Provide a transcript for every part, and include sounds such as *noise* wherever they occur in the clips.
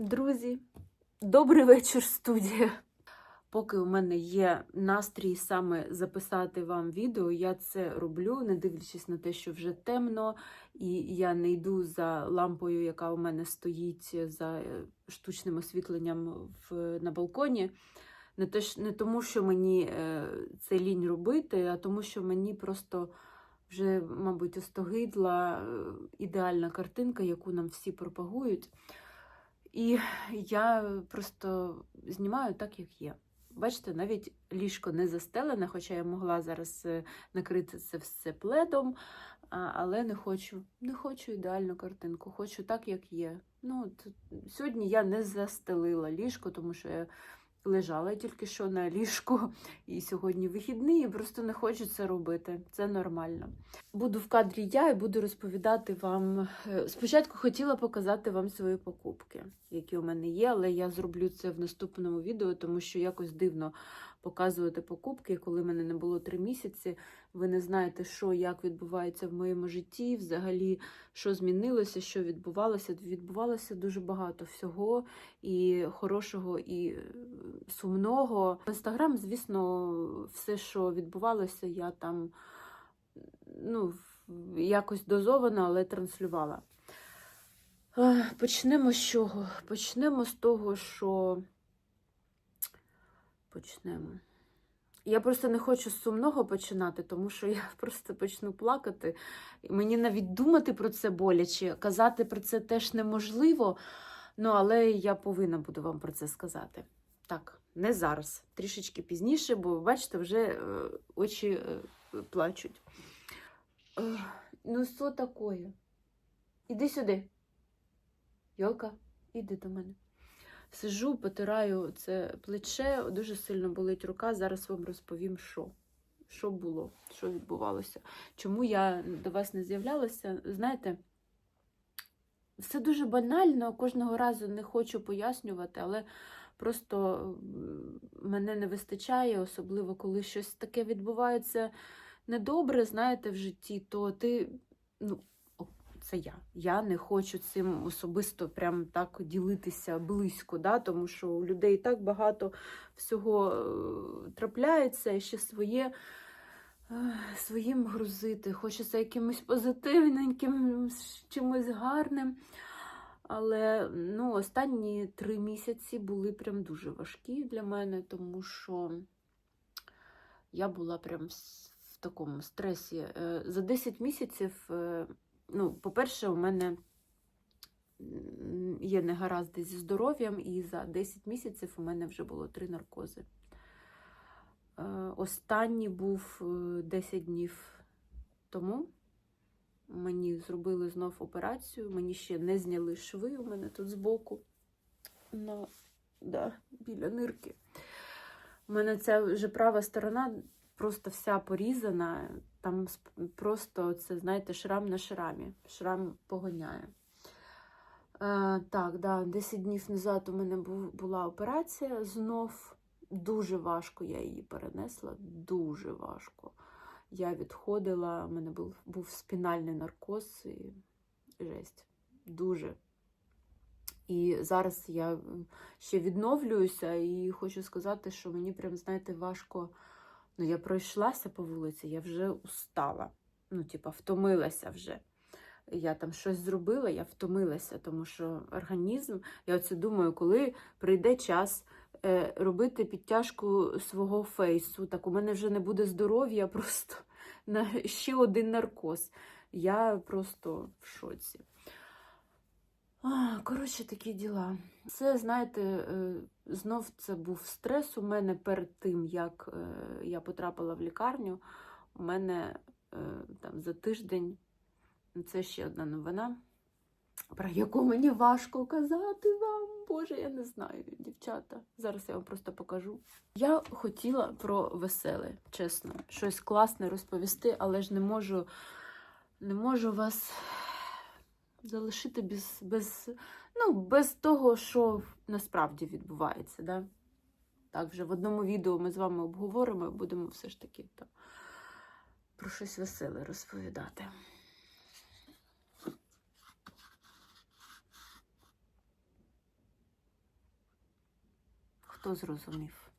Друзі, добрий вечір, студія. Поки у мене є настрій саме записати вам відео, я це роблю, не дивлячись на те, що вже темно, і я не йду за лампою, яка у мене стоїть за е, штучним освітленням в, на балконі. Не, те, не тому, що мені е, це лінь робити, а тому, що мені просто вже, мабуть, остогидла е, ідеальна картинка, яку нам всі пропагують. І я просто знімаю так, як є. Бачите, навіть ліжко не застелене, хоча я могла зараз е, накрити це все пледом, але не хочу. Не хочу ідеальну картинку, хочу так, як є. Ну, от, сьогодні я не застелила ліжко, тому що я лежала тільки що на ліжку, і сьогодні вихідний, і просто не хочу це робити. Це нормально. Буду в кадрі я і буду розповідати вам. е, Спочатку хотіла показати вам свої покупки, які у мене є, але я зроблю це в наступному відео, тому що якось дивно показувати покупки, коли мене не було три місяці. Ви не знаєте, що як відбувається в моєму житті, взагалі, що змінилося, що відбувалося. Відбувалося дуже багато всього, і хорошого, і е, сумного. В інстаграм, звісно, все, що відбувалося, я там ну, якось дозовано, але транслювала. Почнемо з чого? Почнемо з того, що почнемо. Я просто не хочу з сумного починати, тому що я *laughs* просто почну плакати. Мені навіть думати про це боляче, казати про це теж неможливо. Ну, але я повинна буду вам про це сказати. Так, не зараз, трішечки пізніше, бо бачите, вже е, очі е, плачуть. Ех, Ну, що таке? Іди сюди. Йолка, іди до мене. Сижу, потираю це плече, дуже сильно болить рука. Зараз вам розповім, що. Що було, що відбувалося. Чому я до вас не з'являлася? Знаєте, все дуже банально, кожного разу не хочу пояснювати, але просто мене не вистачає, особливо коли щось таке відбувається недобре, знаєте, в житті, то ти, ну, це я. Я не хочу цим особисто прям так ділитися близько, да? тому що у людей так багато всього е, трапляється, і ще своє. е, Своїм грузити, хочеться якимось позитивненьким, чимось гарним. Але ну, останні три місяці були прям дуже важкі для мене, тому що я була прям в такому стресі. Е, За 10 місяців, ну, по-перше, у мене є негаразди зі здоров'ям, і за 10 місяців у мене вже було три наркози. Е, Останній був е, 10 днів тому. Мені зробили знов операцію, мені ще не зняли шви, у мене тут збоку, на, да, біля нирки. У мене ця вже права сторона просто вся порізана. Там просто це, знаєте, шрам на шрамі. Шрам погоняє. Е, так, да, 10 днів назад у мене була операція знов. Дуже важко я її перенесла, дуже важко. Я відходила, у мене був, був спінальний наркоз і жесть. Дуже. І зараз я ще відновлююся і хочу сказати, що мені прям, знаєте, важко. Ну, я пройшлася по вулиці, я вже устала. Ну, типа, втомилася вже. Я там щось зробила, я втомилася, тому що організм, я оце думаю, коли прийде час е, робити підтяжку свого фейсу, так у мене вже не буде здоров'я *laughs* просто на ще один наркоз. Я просто в шоці. А, Коротше, такі діла. Це, знаєте, е, знов це був стрес у мене перед тим, як е, я потрапила в лікарню. У мене е, там за тиждень це ще одна новина, про яку мені важко казати вам. Боже, я не знаю, дівчата. Зараз я вам просто покажу. Я хотіла про веселе, чесно, щось класне розповісти, але ж не можу, не можу вас залишити без, без, ну, без того, що насправді відбувається. Да? Так, вже в одному відео ми з вами обговоримо і будемо все ж таки то, про щось веселе розповідати. хто зрозумів.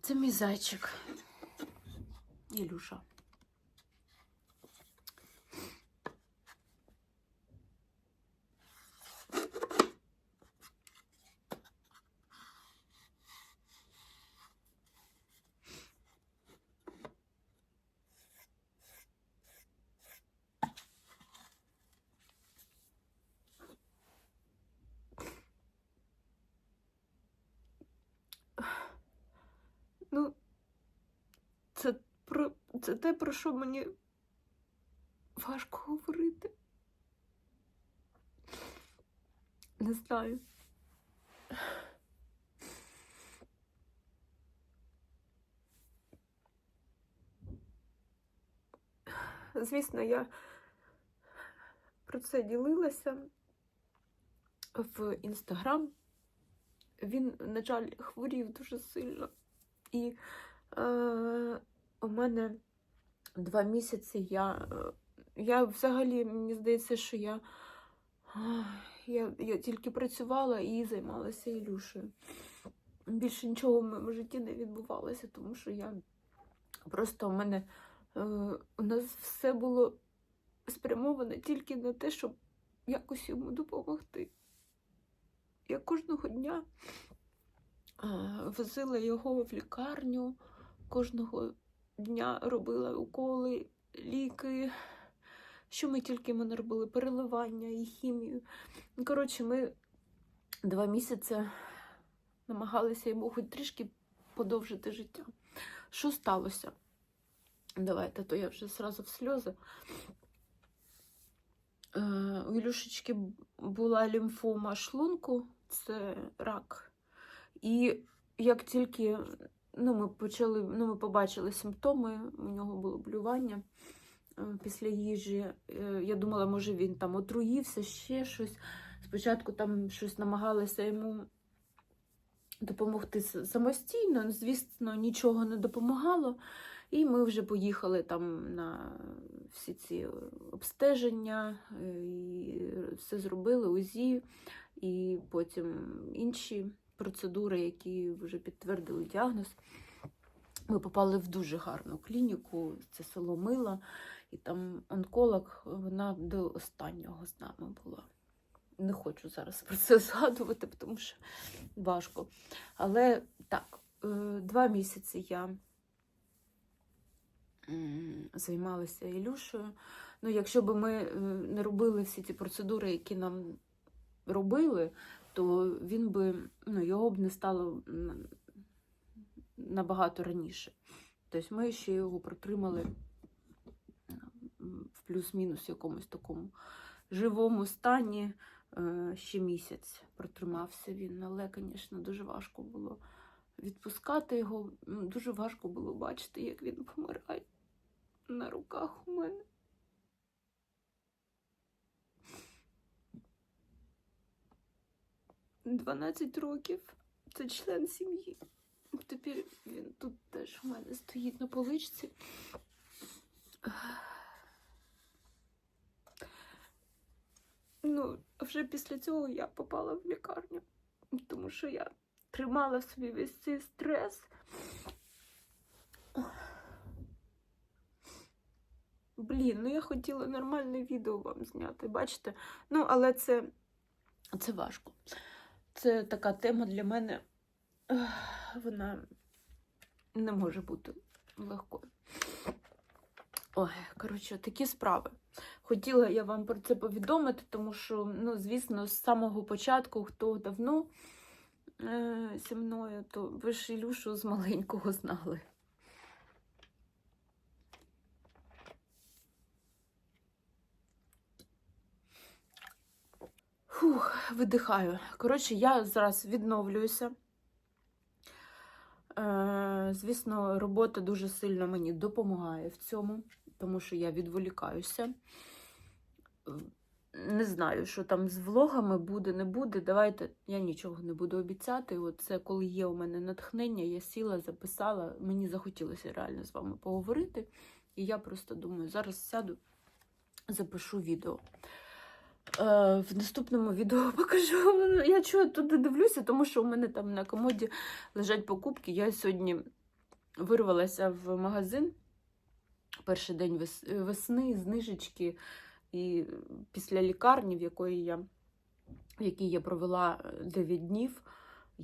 Це мій зайчик. Ілюша. Ну, це про це те, про що мені важко говорити. Не знаю. Звісно, я про це ділилася в інстаграм. Він, на жаль, хворів дуже сильно. І е, у мене два місяці я. е, Я взагалі, мені здається, що я, я, я тільки працювала і займалася Ілюшею. Більше нічого в моєму житті не відбувалося, тому що я просто у мене е, у нас все було спрямоване тільки на те, щоб якось йому допомогти. Я кожного дня возила його в лікарню, кожного дня робила уколи, ліки. Що ми тільки ми не робили? Переливання і хімію. Ну, Коротше, ми два місяці намагалися йому хоч трішки подовжити життя. Що сталося? Давайте, то я вже зразу в сльози. Е, У Ілюшечки була лімфома шлунку, це рак. І як тільки ну, ми почали, ну, ми побачили симптоми, у нього було блювання е, після їжі. Е, Я думала, може він там отруївся, ще щось. Спочатку там щось намагалися йому допомогти самостійно, звісно, нічого не допомагало. І ми вже поїхали там на всі ці обстеження, е, і все зробили, УЗІ, і потім інші процедури, які вже підтвердили діагноз. Ми попали в дуже гарну клініку, це село Мила, і там онколог, вона до останнього з нами була. Не хочу зараз про це згадувати, тому що важко. Але так, е, два місяці я займалася Ілюшею. Ну, якщо б ми е, не робили всі ці процедури, які нам робили, то він би, ну, його б не стало набагато раніше. Тобто ми ще його протримали в плюс-мінус якомусь такому живому стані. Е, Ще місяць протримався він, але, звісно, дуже важко було відпускати його. Дуже важко було бачити, як він помирає на руках у мене. Дванадцять років. Це член сім'ї. Тепер він тут теж у мене стоїть на поличці. Ну, вже після цього я попала в лікарню, тому що я тримала в собі весь цей стрес. Блін, ну я хотіла нормальне відео вам зняти, бачите? Ну, але це, це важко. Це така тема для мене, вона не може бути легкою. Ой, коротше, такі справи. Хотіла я вам про це повідомити, тому що, ну, звісно, з самого початку, хто давно е, зі мною, то ви ж Ілюшу з маленького знали. Фух, видихаю. Коротше, я зараз відновлююся. Е, звісно, робота дуже сильно мені допомагає в цьому, тому що я відволікаюся. Не знаю, що там з влогами буде, не буде. Давайте я нічого не буду обіцяти. От це коли є у мене натхнення, я сіла, записала. Мені захотілося реально з вами поговорити. І я просто думаю, зараз сяду, запишу відео. Е, в наступному відео *laughs* покажу. Я чого туди дивлюся, тому що у мене там на комоді лежать покупки. Я сьогодні вирвалася в магазин. Перший день весни, знижечки. І після лікарні, в якої я, в якій я провела 9 днів,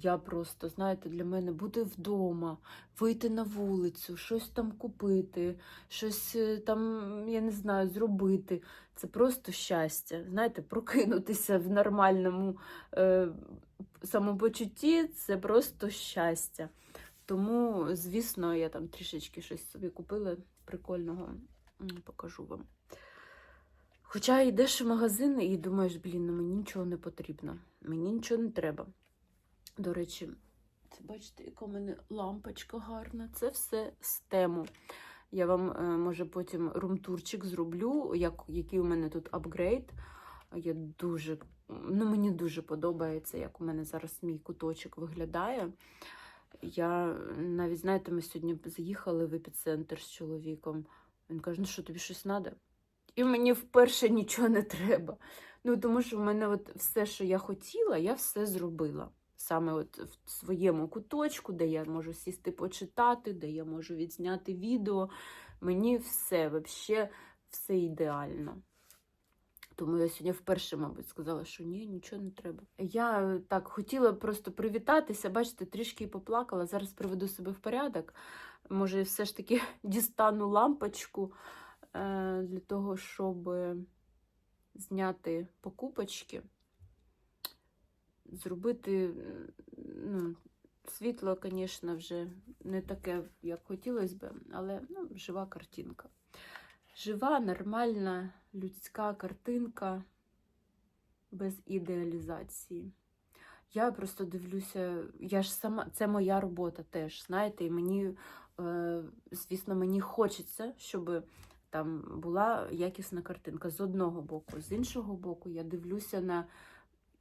я просто, знаєте, для мене бути вдома, вийти на вулицю, щось там купити, щось е, там, я не знаю, зробити. Це просто щастя. Знаєте, прокинутися в нормальному е, самопочутті це просто щастя. Тому, звісно, я там трішечки щось собі купила прикольного, покажу вам. Хоча йдеш в магазин і думаєш, блін, ну мені нічого не потрібно, мені нічого не треба. До речі, це бачите, яка у мене лампочка гарна. Це все з тему. Я вам, е, може, потім румтурчик зроблю, як, який у мене тут апгрейд. Я дуже, ну, мені дуже подобається, як у мене зараз мій куточок виглядає. Я навіть, знаєте, ми сьогодні заїхали в епіцентр з чоловіком. Він каже: ну що, тобі щось треба? І мені вперше нічого не треба. Ну, тому що в мене от все, що я хотіла, я все зробила. Саме от в своєму куточку, де я можу сісти почитати, де я можу відзняти відео. Мені все, взагалі, все ідеально. Тому я сьогодні вперше, мабуть, сказала, що ні, нічого не треба. Я так хотіла просто привітатися, бачите, трішки поплакала. Зараз приведу себе в порядок. Може, все ж таки *laughs* дістану лампочку е, для того, щоб зняти покупочки, зробити ну, світло, звісно, вже не таке, як хотілося б, але ну, жива картинка. Жива, нормальна, людська картинка без ідеалізації. Я просто дивлюся, я ж сама, це моя робота теж, знаєте, і мені, е, звісно, мені хочеться, щоб там була якісна картинка з одного боку. З іншого боку, я дивлюся на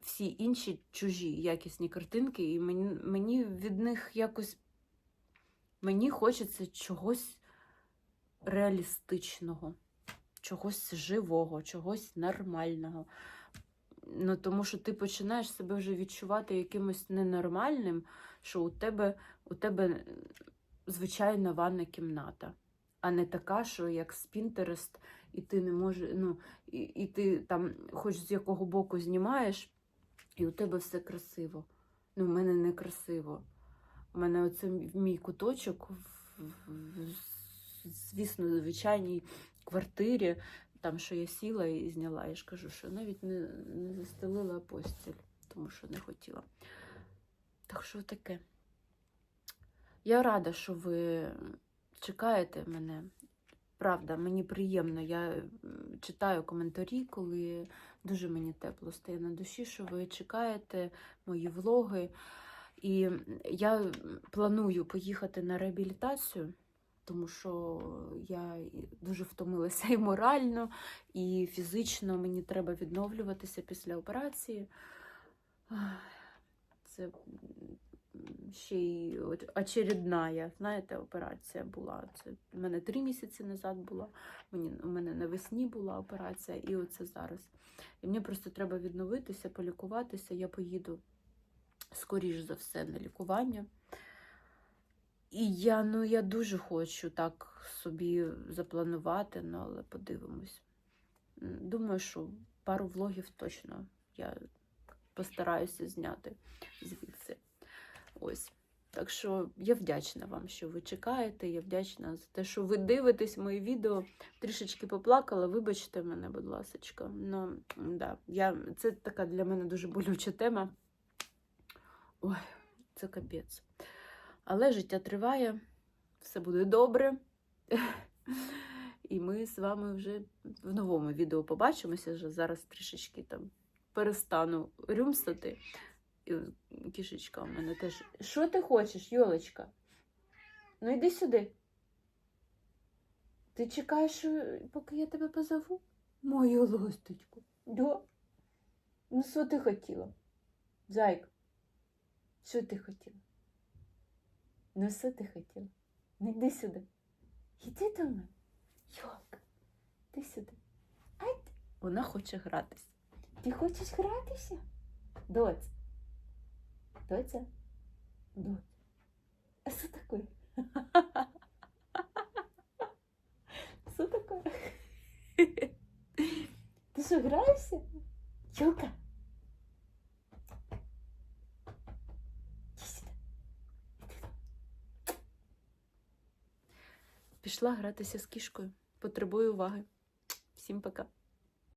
всі інші чужі якісні картинки, і мені, мені від них якось мені хочеться чогось реалістичного, чогось живого, чогось нормального. Ну, тому що ти починаєш себе вже відчувати якимось ненормальним, що у тебе, у тебе звичайна ванна кімната, а не така, що як з Pinterest, і ти не можеш, ну, і, і ти там хоч з якого боку знімаєш, і у тебе все красиво. Ну, в мене не красиво. У мене оце мій куточок, звісно, в звичайній квартирі, там, що я сіла і зняла. Я ж кажу, що навіть не, не застелила постіль, тому що не хотіла. Так що таке. Я рада, що ви чекаєте мене. Правда, мені приємно. Я читаю коментарі, коли дуже мені тепло стає на душі, що ви чекаєте мої влоги. І я планую поїхати на реабілітацію, тому що я дуже втомилася *laughs* і морально, і фізично мені треба відновлюватися після операції. Це ще й от очередна, знаєте, операція була. Це в мене три місяці назад була. Мені, у мене навесні була операція, і оце зараз. І мені просто треба відновитися, полікуватися. Я поїду скоріш за все на лікування. І я, ну, я дуже хочу так собі запланувати, ну, але подивимось. Думаю, що пару влогів точно я постараюся зняти звідси. Ось. Так що я вдячна вам, що ви чекаєте. Я вдячна за те, що ви дивитесь мої відео. Трішечки поплакала, вибачте мене, будь ласка. Ну, да, я, це така для мене дуже болюча тема. Ой, це капець. Але життя триває, все буде добре. І ми з вами вже в новому відео побачимося. Вже зараз трішечки там перестану рюмсати. Кішечка у мене теж. Що ти хочеш, Йолочка? Ну йди сюди. Ти чекаєш, поки я тебе позову? Мою ласточку. Да? Ну, що ти хотіла? Зайк, що ти хотіла? Ну, що ти хотіла? Ну, йди сюди. Іди до мене. Йолка, іди сюди. Ай. Вона хоче гратись. Ти хочеш гратися? Доць. Доця? Доць. А що таке? *laughs* Що таке? Ти що, граєшся? Сюди. Пішла гратися з кішкою. Потребую уваги. Всім пока.